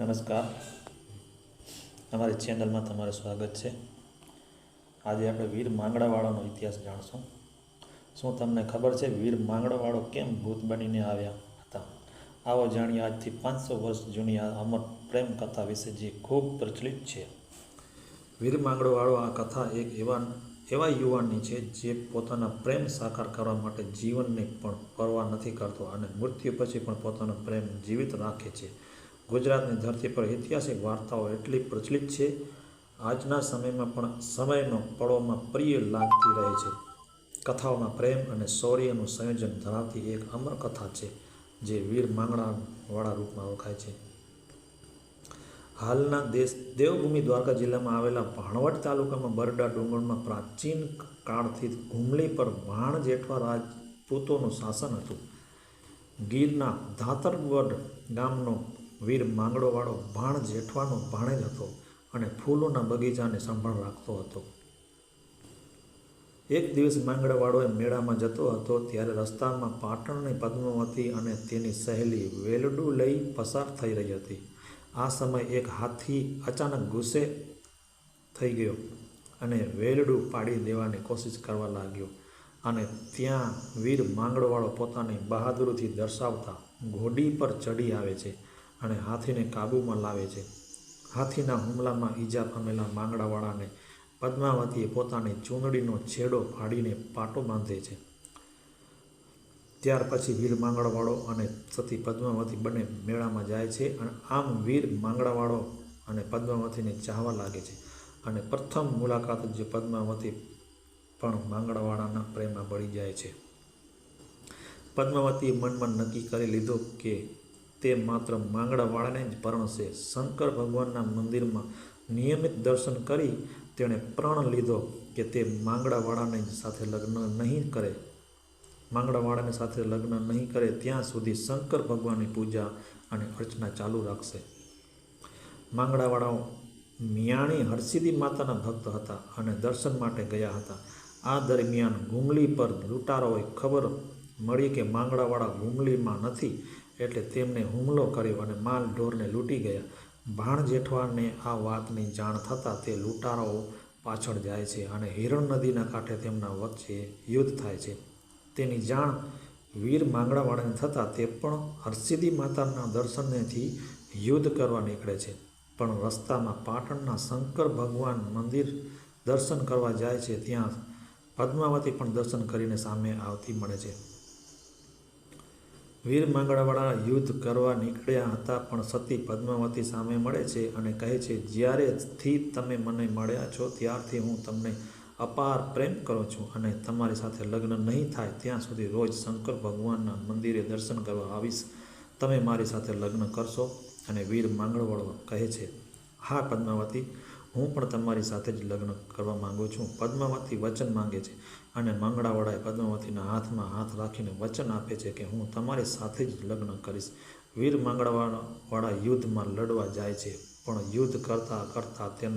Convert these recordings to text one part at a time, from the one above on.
નમસ્કાર. અમારી ચેનલમાં તમારું સ્વાગત છે. આજે આપણે વીર માંગડાવાળાનો ઇતિહાસ જાણશું. શું તમને ખબર છે વીર માંગડાવાળો કેમ ભૂત બનીને આવ્યા હતા? આવો જાણીએ આજથી પાંચસો વર્ષ જૂની આ અમર પ્રેમ કથા વિશે જે ખૂબ પ્રચલિત છે. વીર માંગડોવાળો આ કથા એક એવા એવા યુવાનની છે જે પોતાના પ્રેમ સાકાર કરવા માટે જીવનને પણ પરવા નથી કરતો અને મૃત્યુ પછી પણ પોતાનો પ્રેમ જીવિત રાખે છે. ગુજરાતની ધરતી પર ઐતિહાસિક વાર્તાઓ એટલી પ્રચલિત છે. આજના સમયમાં પણ સમયનો પળોમાં પ્રિય લાગતી રહે છે. કથાઓમાં પ્રેમ અને શૌર્યનું સંયોજન ધરાવતી એક અમર કથા છે, જે વીર માંગણાવાળા રૂપમાં ઓળખાય છે. હાલના દેશ, દેવભૂમિ દ્વારકા જિલ્લામાં આવેલા ભાણવડ તાલુકામાં બરડા ડુંગરમાં પ્રાચીન કાળથી ઘુમલી પર ભાણ જેઠવા રાજપૂતોનું શાસન હતું. ગીરના ધાતરવડ ગામનો વીર માંગડોવાળો ભાણ જેઠવાનો ભાણેજ હતો અને ફૂલોના બગીચાને સંભાળ રાખતો હતો. એક દિવસ માંગડાવાળો મેળામાં જતો હતો ત્યારે રસ્તામાં પાટણની પદ્માવતી અને તેની સહેલી વેલડું લઈ પસાર થઈ રહી હતી. આ સમય એક હાથી અચાનક ગુસ્સે થઈ ગયો અને વેલડું પાડી દેવાની કોશિશ કરવા લાગ્યો અને ત્યાં વીર માંગડવાળો પોતાની બહાદુરીથી દર્શાવતા ઘોડી પર ચડી આવે છે. અને હાથીને કાબૂમાં લાવે છે. હાથીના હુમલામાં ઈજા પામેલા માંગડાવાળાને પદ્માવતીએ પોતાની ચૂંદડીનો છેડો ફાડીને પાટો બાંધે છે. ત્યાર પછી વીર માંગડાવાળો અને સતી પદ્માવતી બંને મેળામાં જાય છે અને આમ વીર માંગડાવાળો અને પદ્માવતીને ચાહવા લાગે છે. અને પ્રથમ મુલાકાત જે પદ્માવતી પણ માંગડાવાળાના પ્રેમમાં બળી જાય છે. પદ્માવતીએ મનમાં નક્કી કરી લીધો કે તે માત્ર માંગડાવાળાને જ પરણશે. શંકર ભગવાનના મંદિરમાં નિયમિત દર્શન કરી તેણે પ્રણ લીધો કે તે માંગડાવાળાને સાથે લગ્ન નહીં કરે. માંગડાવાળાને સાથે લગ્ન નહીં કરે ત્યાં સુધી શંકર ભગવાનની પૂજા અને અર્ચના ચાલુ રાખશે. માંગડાવાળાઓ મિયાણી હરસિદ્ધિ માતાના ભક્ત હતા અને દર્શન માટે ગયા હતા. આ દરમિયાન ગુંગળી પર લૂંટારોએ ખબર મળી કે માંગડાવાળા ગુમલીમાં નથી એટલે તેમને હુમલો કર્યો અને માલ ઢોરને લૂંટી ગયા. ભાણ જેઠવાને આ વાતની જાણ થતાં તે લૂંટારાઓ પાછળ જાય છે અને હિરણ નદીના કાંઠે તેમના વચ્ચે યુદ્ધ થાય છે. તેની જાણ વીર માંગડાવાળાને થતાં તે પણ હરસિદ્ધિ માતાના દર્શનેથી યુદ્ધ કરવા નીકળે છે. પણ રસ્તામાં પાટણના શંકર ભગવાન મંદિર દર્શન કરવા જાય છે, ત્યાં પદ્માવતી પણ દર્શન કરીને સામે આવતી મળે છે. વીર માંગડાવાળા યુદ્ધ કરવા નીકળ્યા હતા, પણ સતી પદ્માવતી સામે મળે છે અને કહે છે જ્યારેથી તમે મને મળ્યા છો, ત્યારથી હું તમને અપાર પ્રેમ કરું છું અને તમારી સાથે લગ્ન નહીં થાય, ત્યાં સુધી રોજ શંકર ભગવાનના મંદિરે દર્શન કરવા આવીશ. તમે મારી સાથે લગ્ન કરશો? અને વીર માંગળવાળો કહે છે, હા પદ્માવતી હું પણ તમારી સાથે જ લગ્ન કરવા માંગુ છું. પદ્માવતી વચન માંગે છે અને મંગળાવાળાએ પદ્માવતીના હાથમાં હાથ રાખીને વચન આપે છે કે હું તમારી સાથે જ લગ્ન કરીશ. વીર માંગડાવાળા યુદ્ધમાં લડવા જાય છે, પણ યુદ્ધ કરતાં કરતાં તેમ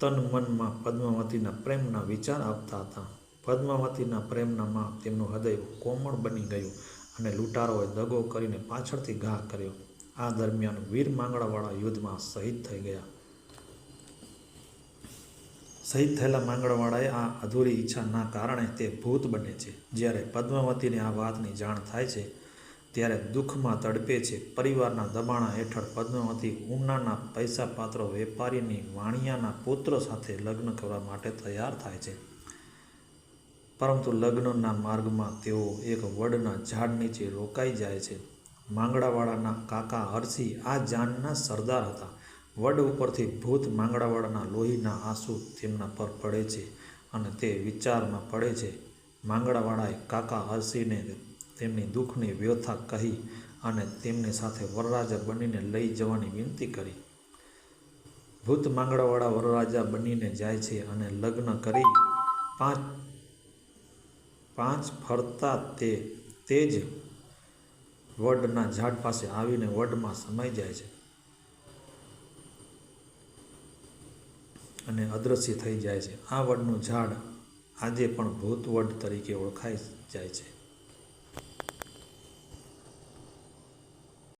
તન મનમાં પદ્માવતીના પ્રેમના વિચાર આપતા હતા. પદ્માવતીના પ્રેમનામાં તેમનું હૃદય કોમળ બની ગયું અને લૂંટારોએ દગો કરીને પાછળથી ઘા કર્યો. આ દરમિયાન વીર માંગડાવાળા યુદ્ધમાં શહીદ થઈ ગયા. શહીદ થયેલા માંગડવાળાએ આ અધૂરી ઈચ્છાના કારણે તે ભૂત બને છે. જ્યારે પદ્માવતીને આ વાતની જાણ થાય છે, ત્યારે દુઃખમાં તડપે છે. પરિવારના દબાણા હેઠળ પદ્માવતી ઉનાના પૈસા પાત્રો વેપારીની વાણિયાના પુત્ર સાથે લગ્ન કરવા માટે તૈયાર થાય છે. પરંતુ લગ્નના માર્ગમાં તેઓ એક વડના ઝાડ નીચે રોકાઈ જાય છે. માંગડાવાળાના કાકા હરસી આ જાનના સરદાર હતા. વડ ઉપરથી ભૂત માંગડાવાળાના લોહીના આંસુ તેમના પર પડે છે અને તે વિચારમાં પડે છે. માંગડાવાળાએ કાકા હરસીને તેમની દુઃખની વ્યથા કહી અને તેમની સાથે વરરાજા બનીને લઈ જવાની વિનંતી કરી. ભૂત માંગડાવાળા વરરાજા બનીને જાય છે અને લગ્ન કરી પાંચ પાંચ ફરતા તે તે જ વડના ઝાડ પાસે આવીને વડમાં સમાઈ જાય છે. અને અદૃશ્ય થઈ જાય છે. આ વડનું ઝાડ આજે પણ ભૂત વડ તરીકે ઓળખાઈ જાય છે.